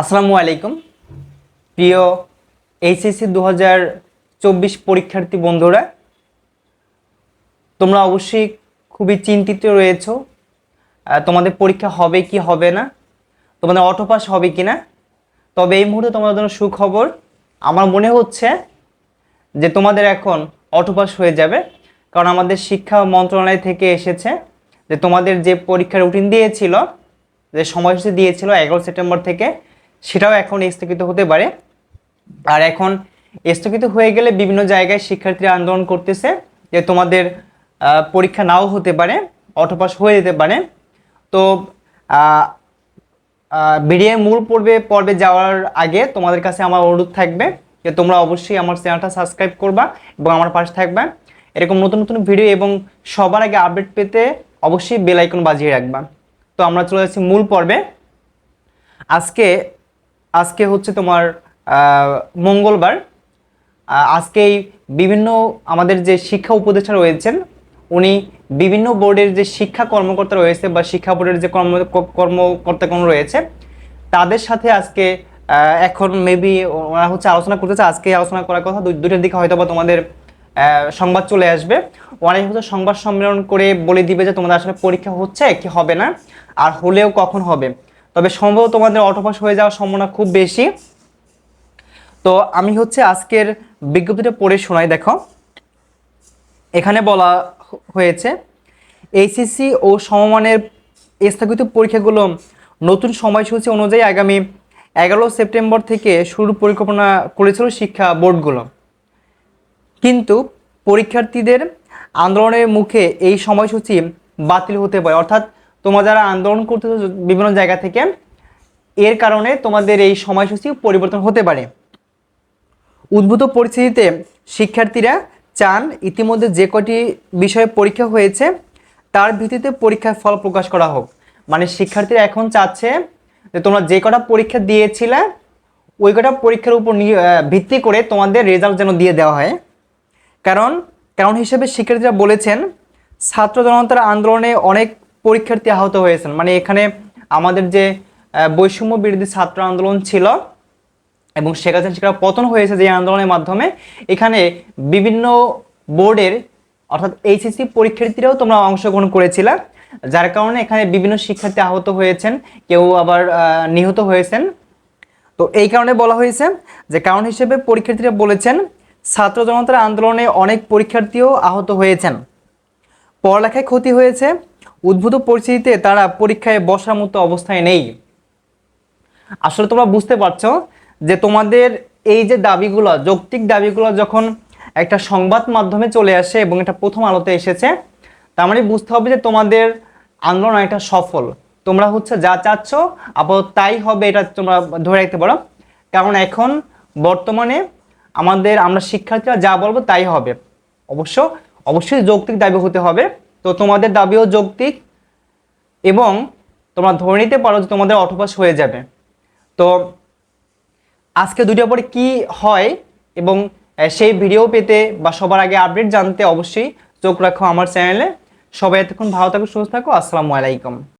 আসসালামু আলাইকুম। প্রিয় এইচএসসি দু হাজার চব্বিশ পরীক্ষার্থী বন্ধুরা, তোমরা অবশ্যই খুবই চিন্তিত রয়েছো তোমাদের পরীক্ষা হবে কি হবে না, তোমাদের অটো পাস হবে কি না তবে এই মুহূর্তে তোমাদের জন্য সুখবর, আমার মনে হচ্ছে যে তোমাদের এখন অটো পাস হয়ে যাবে, কারণ আমাদের শিক্ষা মন্ত্রণালয় থেকে এসেছে যে তোমাদের যে পরীক্ষার রুটিন দিয়েছিল, যে সময়সূচি দিয়েছিল এগারো সেপ্টেম্বর থেকে সেটাও এখন স্থগিত হতে পারে। আর এখন স্থগিত হয়ে গেলে বিভিন্ন জায়গায় শিক্ষার্থীরা আন্দোলন করতেছে যে তোমাদের পরীক্ষা নাও হতে পারে, অটোপাস হয়ে যেতে পারে। তো ভিডিও মূল পর্বে পর্বে যাওয়ার আগে তোমাদের কাছে আমার অনুরোধ থাকবে যে তোমরা অবশ্যই আমার চ্যানেলটা সাবস্ক্রাইব করবা এবং আমার পাশে থাকবে। এরকম নতুন নতুন ভিডিও এবং সবার আগে আপডেট পেতে অবশ্যই বেল আইকন বাজিয়ে রাখবা। তো আমরা চলে যাচ্ছি মূল পর্বে। আজকে আজকে হচ্ছে তোমার মঙ্গলবার। আজকেই বিভিন্ন আমাদের যে শিক্ষা উপদেষ্টা রয়েছেন, উনি বিভিন্ন বোর্ডের যে শিক্ষা কর্মকর্তা রয়েছে বা শিক্ষা বোর্ডের যে কর্ম, কর্মকর্তাগণ রয়েছে, তাদের সাথে আজকে এখন মেবি ওরা হচ্ছে আলোচনা করতেছে আজকে আলোচনা করার কথা দুইটার দিকে হয়তো বা তোমাদের সংবাদ চলে আসবে। অনেক হচ্ছে সংবাদ সম্মেলন করে বলে দিবে যে তোমাদের আসলে পরীক্ষা হচ্ছে কি হবে না, আর হলেও কখন হবে। তবে সম্ভব তোমাদের অটোপাস হয়ে যাওয়ার সম্ভাবনা খুব বেশি। তো আমি হচ্ছে আজকের বিজ্ঞপ্তিটা পড়ে শোনাই, দেখো। এখানে বলা হয়েছে এইচএসসি ও সমমানের স্থগিত পরীক্ষাগুলো নতুন সময়সূচি অনুযায়ী আগামী এগারো সেপ্টেম্বর থেকে শুরু পরিকল্পনা করেছিল শিক্ষা বোর্ডগুলো। কিন্তু পরীক্ষার্থীদের আন্দোলনের মুখে এই সময়সূচি বাতিল হতে পারে, অর্থাৎ তোমরা যারা আন্দোলন করতেছো বিভিন্ন জায়গা থেকে, এর কারণে তোমাদের এই সময়সূচি পরিবর্তন হতে পারে। উদ্ভূত পরিস্থিতিতে শিক্ষার্থীরা চান ইতিমধ্যে যে কটি বিষয়ে পরীক্ষা হয়েছে, তার ভিত্তিতে পরীক্ষার ফল প্রকাশ করা হোক। মানে শিক্ষার্থীরা এখন চাচ্ছে যে তোমরা যে কটা পরীক্ষা দিয়েছিলে, ওই কটা পরীক্ষার উপর ভিত্তি করে তোমাদের রেজাল্ট যেন দিয়ে দেওয়া হয়। কারণ কারণ হিসেবে শিক্ষার্থীরা বলেছেন ছাত্র জনতার আন্দোলনে অনেক পরীক্ষার্থী আহত হয়েছেন। মানে এখানে আমাদের যে বৈষম্য বিরোধী ছাত্র আন্দোলন ছিল এবং শেখ হাসিনা শিক্ষার পতন হয়েছে যে আন্দোলনের মাধ্যমে, এখানে বিভিন্ন বোর্ডের অর্থাৎ এইচএসসি পরীক্ষার্থীরাও তোমরা অংশগ্রহণ করেছিলে, যার কারণে এখানে বিভিন্ন শিক্ষার্থী আহত হয়েছেন, কেউ আবার নিহত হয়েছেন। তো এই কারণে বলা হয়েছে যে, কারণ হিসেবে পরীক্ষার্থীরা বলেছেন, ছাত্র জনতার আন্দোলনে অনেক পরীক্ষার্থীও আহত হয়েছেন। পড়ালেখায় ক্ষতি হয়েছে উদ্ভূত পরিস্থিতিতে তারা পরীক্ষায় বসার মতো অবস্থায় নেই। আসলে তোমরা বুঝতে পারছ যে তোমাদের এই যে দাবিগুলো, যৌক্তিক দাবিগুলো যখন একটা সংবাদ মাধ্যমে চলে আসে এবং এটা প্রথম আলোতে এসেছে, তার মানে বুঝতে হবে যে তোমাদের আন্দোলন একটা সফল। তোমরা হচ্ছে যা চাচ্ছ, আপাতত তাই হবে এটা তোমরা ধরে রাখতে পারো। কারণ এখন বর্তমানে আমাদের আমরা শিক্ষার্থীরা যা বলব তাই হবে। অবশ্য, অবশ্যই যৌক্তিক দাবি হতে হবে। তো তোমাদের দাবিও যৌক্তিক এবং তোমরা ধরে নিতে পারো যে তোমাদের অটোপাস হয়ে যাবে। তো আজকে দুটো পরে কি হয় এবং সেই ভিডিও পেতে বা সবার আগে আপডেট জানতে অবশ্যই চোখ রাখো আমার চ্যানেলে সবাই এতক্ষণ ভালো থাকো, সুস্থ থাকো, আসসালামু আলাইকুম।